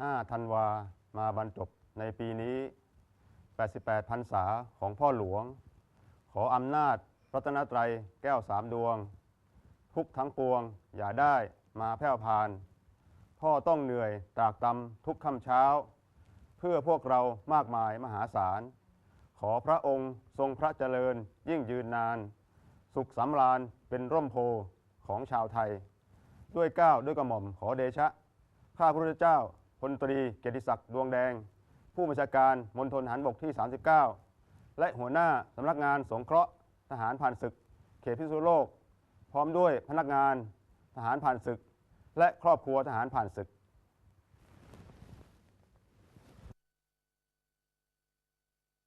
5 ธันวา มาบรรจบในปีนี้ 88พรรษาของพ่อหลวง ขออำนาจรัตนตรัยแก้วสามดวง ทุกทั้งปวงอย่าได้มาแผ่วพาน พ่อต้องเหนื่อยตากตำทุกค่ำเช้า เพื่อพวกเรามากมายมหาศาล ขอพระองค์ทรงพระเจริญยิ่งยืนนาน สุขสำราญเป็นร่มโพของชาวไทย ด้วยก้าวด้วยกระหม่อมขอเดชะ ข้าพระพุทธเจ้า พลตรีเกียรติศักดิ์ดวงแดง ผู้บัญชาการมณฑลทหารบกที่ 39 และหัวหน้าสำนักงานสงเคราะห์ทหารผ่านศึก เขตพิษณุโลก พร้อมด้วยพนักงานทหารผ่านศึก และครอบครัวทหารผ่านศึก